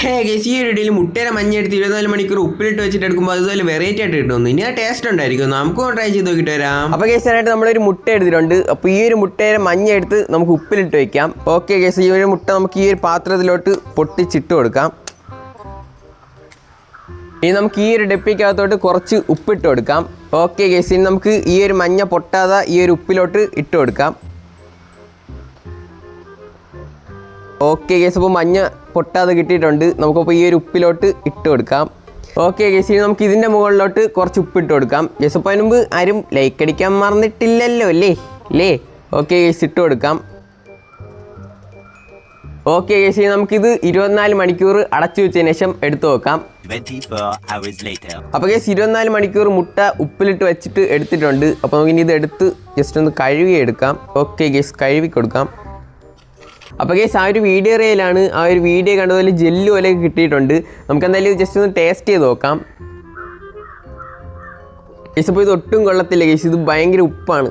ഹേ guys ഈ ഒരു ഇടയിൽ മുട്ടയുടെ മഞ്ഞെടുത്ത് ഇരുപത്തിനാല് മണിക്കൂർ ഉപ്പിലിട്ട് വെച്ചിട്ട് എടുക്കുമ്പോൾ അതുപോലെ വെറൈറ്റി ആയിട്ട് കിട്ടുന്നു ഇനി ആ ടേസ്റ്റ് ഉണ്ടായിരിക്കും. നമുക്കും ട്രൈ ചെയ്ത് നോക്കിയിട്ട് വരാം. അപ്പോൾ കേസിനായിട്ട് നമ്മളൊരു മുട്ട എടുത്തിട്ടുണ്ട്. അപ്പോൾ ഈ ഒരു മുട്ടയുടെ മഞ്ഞ എടുത്ത് നമുക്ക് ഉപ്പിലിട്ട് വെക്കാം. ഓക്കെ കേസ് ഈ ഒരു മുട്ട നമുക്ക് ഈ ഒരു പാത്രത്തിലോട്ട് പൊട്ടിച്ചിട്ട് കൊടുക്കാം. ഇനി നമുക്ക് ഈ ഒരു ഡെപ്പിക്കകത്തോട്ട് കുറച്ച് ഉപ്പിട്ട് കൊടുക്കാം. ഓക്കെ കേസ് ഇനി നമുക്ക് ഈ ഒരു മഞ്ഞ പൊട്ടാതെ ഈ ഒരു ഉപ്പിലോട്ട് ഇട്ട് കൊടുക്കാം. ഓക്കെ കേസ് അപ്പോൾ മഞ്ഞ പൊട്ടാതെ കിട്ടിയിട്ടുണ്ട്. നമുക്കപ്പോൾ ഈ ഒരു ഉപ്പിലോട്ട് ഇട്ട് കൊടുക്കാം. ഓക്കെ ഗസി ഇനി നമുക്ക് ഇതിന്റെ മുകളിലോട്ട് കുറച്ച് ഉപ്പിട്ട് കൊടുക്കാം. ഗസപ്പോൾ അപ്പോൾ അതിന് മുമ്പ് ആരും ലൈക്ക് അടിക്കാൻ മറന്നിട്ടില്ലല്ലോ അല്ലേ? അല്ലേ ഓക്കെ ഗസ് ഇട്ട് കൊടുക്കാം. ഓക്കെ ഗസി നമുക്കിത് ഇരുപത്തിനാല് മണിക്കൂർ അടച്ചു വെച്ചതിന് ശേഷം എടുത്തു നോക്കാം. 24 hours later. അപ്പോൾ കേസ് ഇരുപത്തിനാല് മണിക്കൂർ മുട്ട ഉപ്പിലിട്ട് വെച്ചിട്ട് എടുത്തിട്ടുണ്ട്. അപ്പോൾ നമുക്ക് ഇനി ഇത് എടുത്ത് ജസ്റ്റ് ഒന്ന് കഴുകി എടുക്കാം ഓക്കെ കേസ് കഴുകി കൊടുക്കാം. അപ്പോൾ കേസ് ആ ഒരു വീഡിയോ റേയിലാണ് ആ ഒരു വീഡിയോ കണ്ടതുപോലെ ജെല്ലു പോലെ കിട്ടിയിട്ടുണ്ട്. നമുക്ക് എന്തായാലും ജസ്റ്റ് ഒന്ന് ടേസ്റ്റ് ചെയ്ത് നോക്കാം. കേസ് അപ്പോൾ ഇത് ഒട്ടും കൊള്ളത്തില്ല കേസ് ഇത് ഭയങ്കര ഉപ്പാണ്.